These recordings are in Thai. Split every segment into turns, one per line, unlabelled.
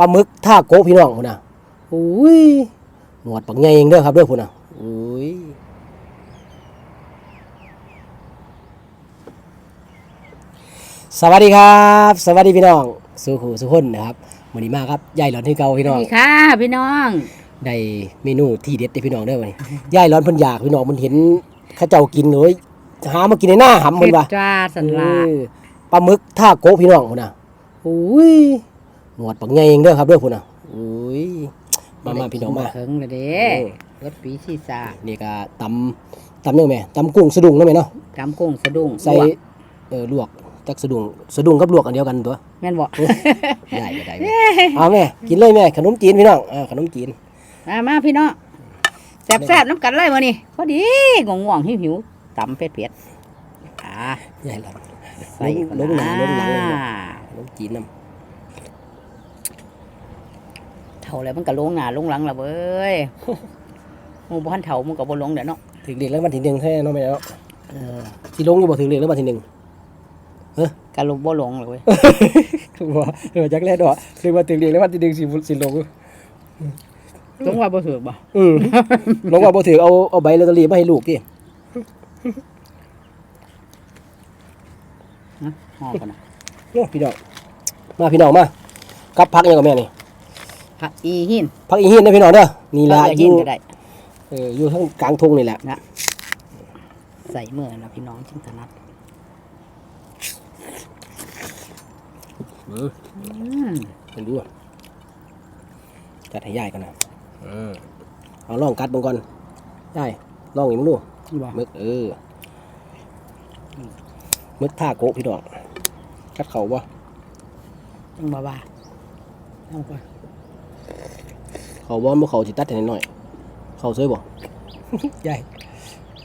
ปลาหมึกท่าโกะพี่น้องพุ่นน่ะอุ้ยหนวดปักใหญ่เองเด้อครับเด้อพุ่นน่ะอุ้ยสวัสดีครับ สวัสดีพี่น้องสุขูสุขคนนะครับวันนี้มาครับยายหลอนที่เก่าพี่
ส
น้
วั
อ
ส
ง
ดีค่ะ พี่น้อง
ได้เมนูที่เด็ดเด้อพี่น้องเด้อวันนี้ยายร้อนเพิ่นอยากพี่น้องมันเห็นเข้าเจ้ากินเลยหามากินในหน้าหำ
เผ็
เพิ่
ด
นว่า
จ้าสันลา
เออปลาหมึกท่าโกะพี่น้องพุ่นน่ะอุ้ย หนวดปักใหญ่เองเด้อครับเด้อพุ่นน่ะอุ้ยมามาพี่น้องมา
เถิงเลยเด้
โอ้
รถปีชีสา
นี่ก็ตำตำยังแม่ตำกุ้งสะดุ้งเนาะแม่เนาะ
กำกุ้งสะดุ้ง
ใส่
ลวก
เออลวกจักสะดุ้งสะดุ้งกับลวกอันเดียวกันตัว
แม่นบอก
ได้ก็ได้แม่เอาแม่กินเลยแม่ขนมจีนพี่น้องอ่าขนมจีน
มามาพี่น้องแซ่บๆน้ำกันเลยวันนี้พอดีง่วงๆหิวหิวๆตำเผ็ดๆอ่า
ใหญ่หลัง
ใส่ก่อน
ลงหนาลงหลังเลย
อ่า
ขนมจีนน้
เท่าแล้วมันก็ลงหน้าลงหลังละเว้ยหมูบ้านเท่ามันก็บ่ลงเดี๋ยวเนาะ
ถึงเรียกแล้ววันที่หนึ่งแท้เนาะแม่เนาะ
เออ
สิลงอยู่บ่ถึงเรียกแล้ววันทีหนึ่ง
กะลงบ่ลงเลยเว้ย
ว่าเออจักแรกดอกคือว่าถึงเรียกแล้ววันทีหนึ่งสิสิลง
ลงว่าบ่ถูกบ่
อืมลงว่าบ่ถือเอาเอาใบลอตเตอรี่มาให้ลูกดิ
ฮะห่อก่อนนะ
โอ้พี่น้องมาพี่น้องมากับพักยังกับแม่นี่
ผักอีหิน
พักอีหินนะพี่น้องเด้อนี่ละ
ผัก
อ
หิน
ยู่
ก็ได้
เอออยู่ทั้งกลางทุ่งนี่แหละ
ใส่เมื่อนะพี่น้องจิงถนัด
อืม
อืม
เห็นดูอะจัดให้ยายกันนะอืมเอาลองกัดเบิ่งก่อนยายลองอีกมั้งดู
บ่
มึกเออมึกท่าโกะพี่น้องกัดเขาบ่
จังบ่ว่าเอาไป
เขาบ่บ่เขาสิตัดให้หน่อยเขาซวยบ่ ยาย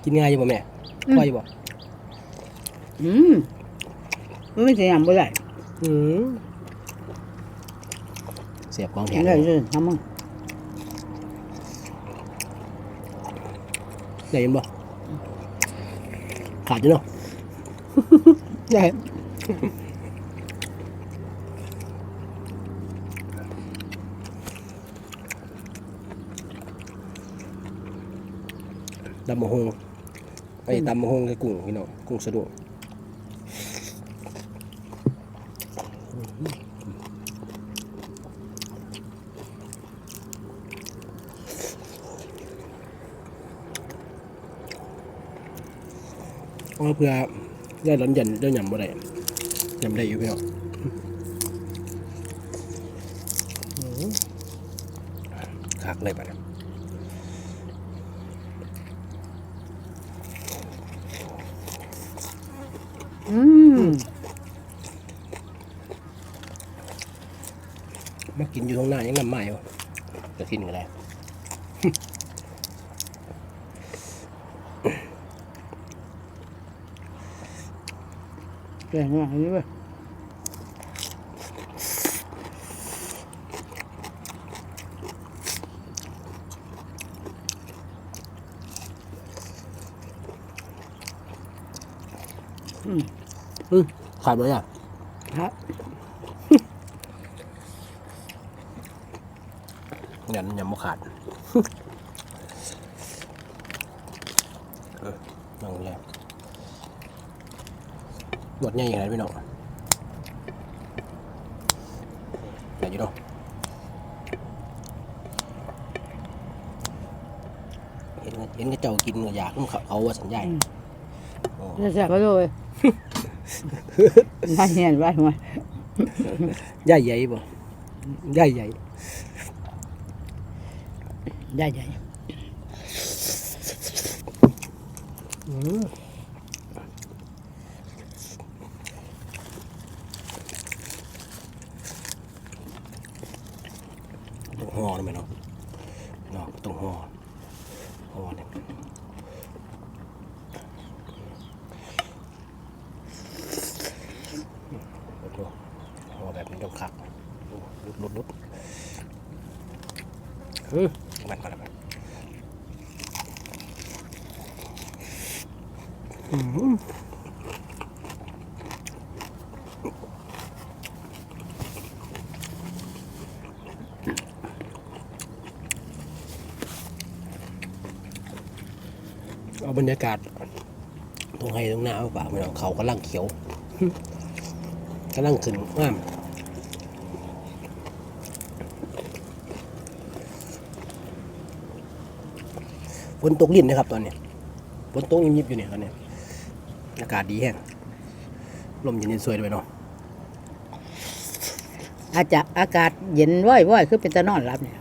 กินง่ายอยู่บ่แม่ค่อยอยู่บ่
อืมมันไม่ใช่ยำบ่ได้
อืมเสียบของแถ
เห็
ม
นได้เลยทำมึง
ได้ยินบ่ขาดอยู่เนาะได้ตำมะฮงไอ้ตำมะฮงกับกุ้งพี่น้องกุ้งสะดวกเอาเพื่อได้ร้อนเย็นได้ยำบ่ได้ยำได้อยู่พี่น้องอื้อคักเลยปะเนี่ย
อืม
มากินอยู่ตรงหน้ายังน้ำใหม่วะจะกินกันได้
เก่งมากเลย เว้ย
ขาดบ่อะ
ครับ
ยันยังบ่ขาดเออนั่งเลยบดใหญ่อย่างไรพี่น้องใหญ่อยู่เนาะเห็นเห็นกระเจ้ากินก็อยากมันเขาเขาว่าสัญญาณโอ้
จะแซ่บก็เลย น่าเห็นไว้ไหม
ใหญ่ใหญ่บ่ใหญ่ใหญ่
ได้ใหญ่
ต้องห่อนะแม่เนาะเนาะต้องห่อห่อเนี่ยดูห่อแบบนี้ต้องขักดูลุดลุดลุดอืมมันก่อนแล้วกันอืม บรรยากาศตรงไห้ตรงหน้าเอาปากพี่น้องเขากำลังเขียวกำลังขึ้นงามฝนตกลิ้นนะครับตอนนี้ฝนตกยิบๆอยู่เนี่ยตอนนี้อากาศดีแห้งลมเย็นๆสวยด้วยเนาะ
อาจจะอากาศเย็นว้อยๆคือเป็นตะนอนรับเนี่ย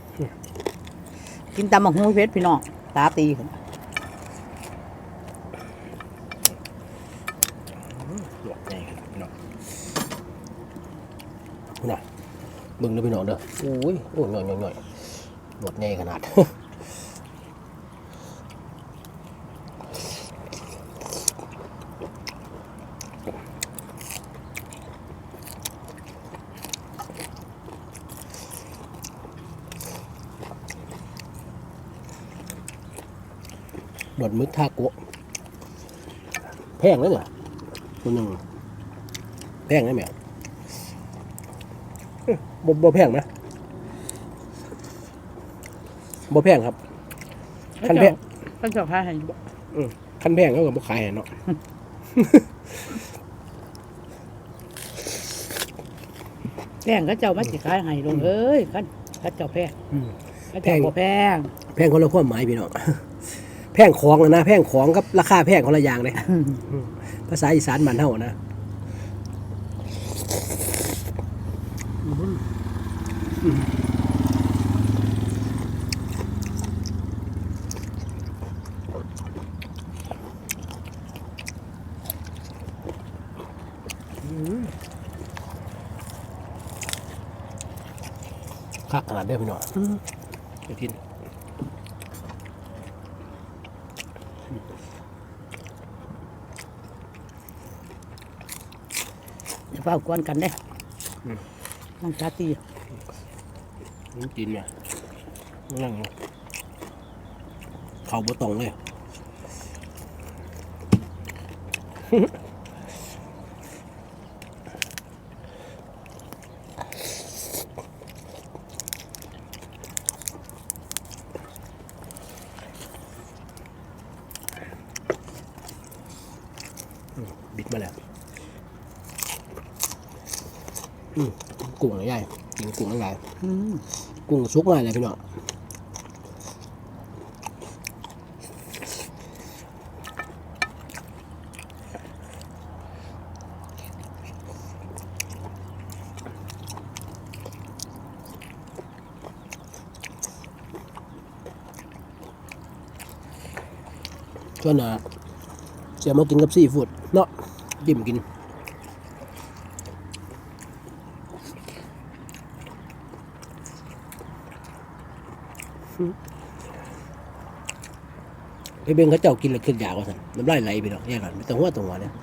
กินตำบักหูเพชรพี่น้องตาตีขึ้น
หลวกใหญ่ครับพี่น้องพี่น้อง เบิ่งเด้อพี่น้องเด้อโอ้ยโอ้ยหน่อยหน่อยหน่อยหลวดใหญ่ขนาดหลวดมึกทาโกะแพงเลยเนี่ยตัวหนึ่งแพงไหมแมว บ่บ่แพงนะบ่แพงครับ คันแพง
ท่านเจ้าพาให้บ่
อืมคันแพงเขาก็บ่ขายให้เนาะ
แพงก็เจ้ามาสิขายให้ลงเอ้ยคันคันเจ้าแพง
อืม
คันเจ้าบ่แพง
แพงคนละความหมายพี่น้องแพงของนะนะแพงของกับราคาแพงคนละอย่างเลยภาษาอีสานมันเท่านะ คักขนาดเด้อพี่น้องไปกิน
อย่าเฝ้ากวนกันเด้น้องตาตี
น้ำจีนเนี่ยนั่งเขาบ่ตรงเลยบิดมาแล้วอืมกุ้งใหญ่กินกุ้งใหญ่
อืม
กุ้งสุกมาเลยพี่น้องช่วงหน้าเสียมากินกับซีฟู้ดเนาะจิ้มกิน ไปเบิ่งเขาเจ้ากินแล้วขึ้นยากว่าสั่นน้ำลายไหลไปดอกแย่กันไม่ต้องหัวตรงหัวเนี่ย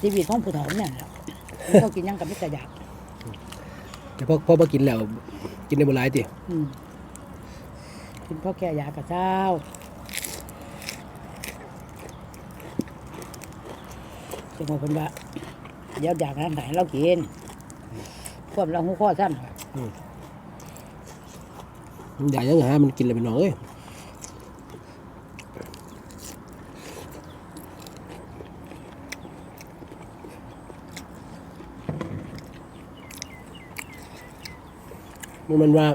ชีวิตของผู้เฒ่าเนี่ยแหละเขากินหยังกับมิตรอยาก
แต่พอพอมากินแล้ว กินในบหลายติ
อืมกินพ่อแก่ยากับเจ้า จังหวะเพิ่นว่าเดี๋ยวอยากนั้นไหนเรากินควบเราหูข้อสั้น
มันใหญ่ยังไงมันกินเลยพี่น้องเอ้ยมันมันว่า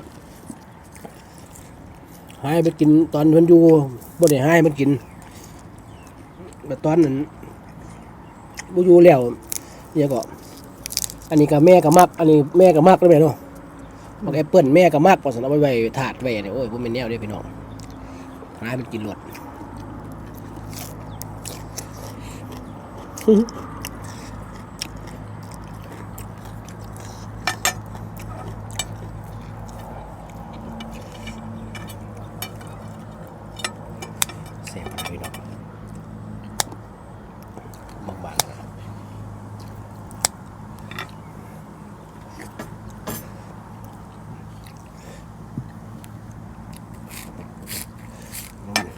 หายไปกินตอนมันอยู่บ่ได้หายมันกินแต่ตอนนั้น บูยู่แล้วเนี่ยก็ อันนี้ก็แม่ก็มัก อันนี้แม่ก็มักเล้วแม่เนาะบักแอปเปิ้ลแม่ก็มักพอสนเอาไว้ไว้ถาดไว้เนี่ยโอ้ยผมเป็นแนวเด้พี่น้องหายมันกินหลดเสียบไปพี่น้องบางๆนะครับ อืม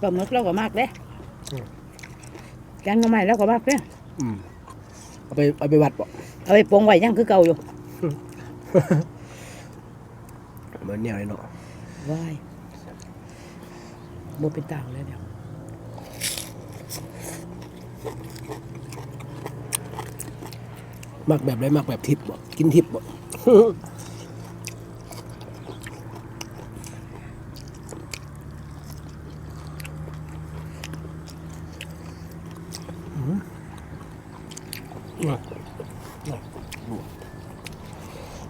ปลาหมึกเราก็มากเด้
อืม
แกงหน่อไม้เราก็มากเด้
อืมเอาไปเอาไปวัดบ่
เอาไปปรุงไว้ยังคือเก่าอยู่
เหมือนแนวเลยเนาะ
ว้ายบ่เป็นต่างเลยเดี๋ยว
มักแบบไรมักแบบทิพย์บ่กินทิพย์บ่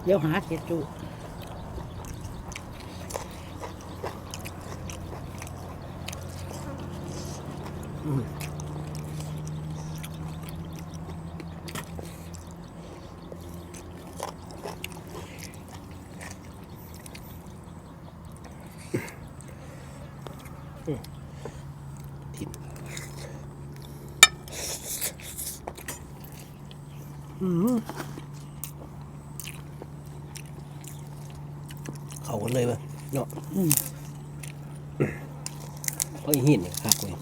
เดี๋ยวหาเสียจู
อืม เข้ากันเลยเว้ยเนาะ
อืม
เพราะอีหินเนี่ยคักเลย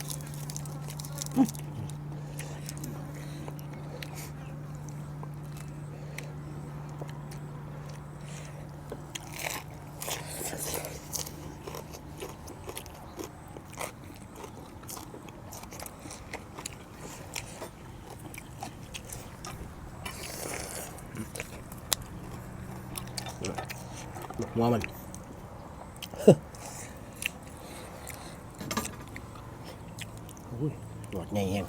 หัวมันอุ้ย หนวดใหญ่แฮง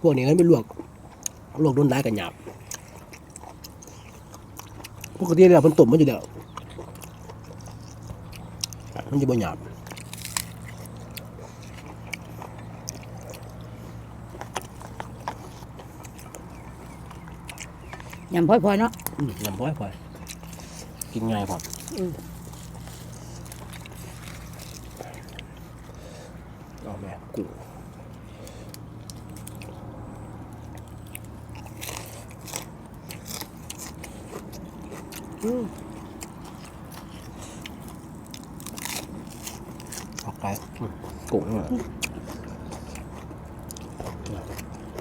พวกนี้กันเป็นลวกลวกโดนร้ายกันหยาบปกติแล้วมันต้มมันอยู่แล้วมันจะบ่หยาบ
ยำพลอยๆเนาะ
อืมยำพ้อยพอยกินง่ายพอมเอาแม่กุ้งอืมออกไปกุ้งเนี่ย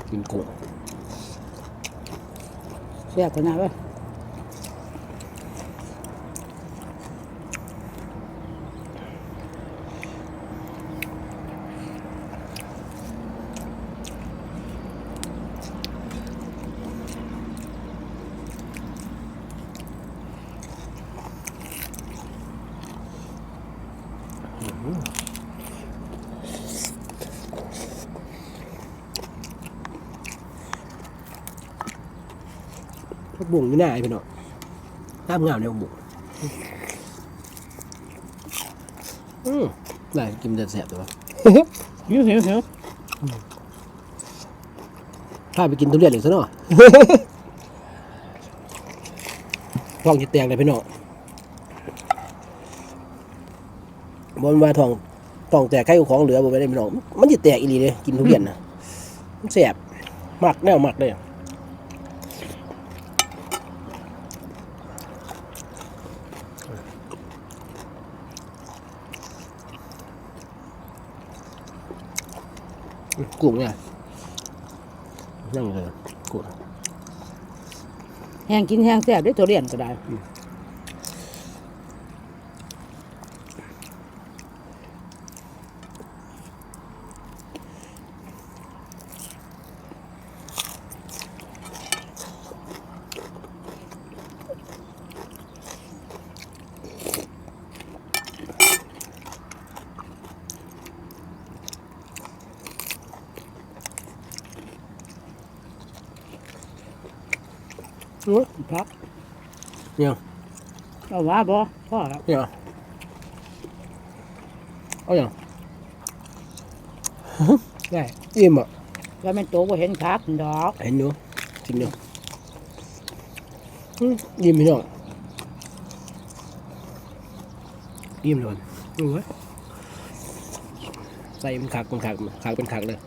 กินกุ้ง
แซ่บ ขนาดว่า
ผักบุ้งนี่น่าไอ้พี่น้องตามงามเนี่ยผักบุ้งอืมได้กินจะแสบตัว
หิวหิวหิว
พาไปกินทุเรียนอีกซะหน่อยท้องจะแตกเลยพี่น้องบนว่าท้องท้องแตกใครเอาของเหลือบ่ไปได้พี่น้องมันจะแตกอีหลีเลยกินทุเรียนนะมันแสบมักแนวมักเลย กุ้งเนี่ยนั่งเลยกุ้ง
แห้งกินแห้งแซ่บได้ตัวเรียนก็ได้
อื้อ
พัก
เนี่ย
เอาว่าบ่พ่อแล้ว
เนี่ยเอาอย่าง
ได้
อิ่มอะ
ว่าแม่นโตบ่เห็นคักดอก
เห็นอยู่กินอยู่อื้ออิ่มพี่น้องอิ่มเลยโอ้ยใส่มันขากมันขากขากเป็นขากเลย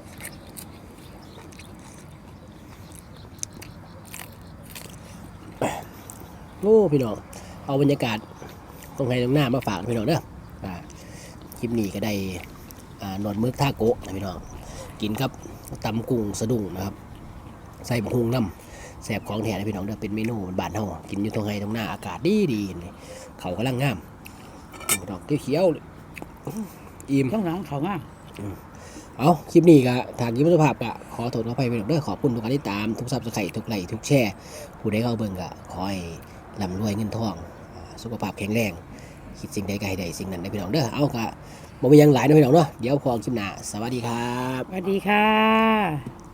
โอ้พี่น้องเอาบรรยากาศตรงไหนตรงหน้ามาฝากพี่น้องเด้ออ่าคลิปนี้ก็ได้อ่านอนมึกท่าโกะนะพี่น้องกินครับตำกุ้งสะดุ้งนะครับ ใส่บะฮุงน้ำแสบของแท้นะพี่น้องเด้อเป็นเมนูบ้านเฮากินอยู่ตรงไหนตรงหน้าอากาศดีดีๆนี่เขากำลังงามพี่น้องเขียวๆเลยอิ่ม
ต้องน้องเขาง่า
เอาคลิปนี้ก็ทางยิ้มสุภาพก็ขอโทษขออภัยไปเด้อขอบคุณทุกการติดตามทุกซับสไครต์ทุกไลค์ทุกแชร์ผู้ใดเข้าเบิ่งก็ขอให้ ร่ำรวยเงินทอง สุขภาพแข็งแรง คิดสิ่งใดก็ให้ได้สิ่งนั้นได้พี่น้องเด้อเอากะบ่มียังหลายนะพี่น้องเนาะเดี๋ยวพอคลิปหน้าสวัสดีครับ
สวัสดีค่ะ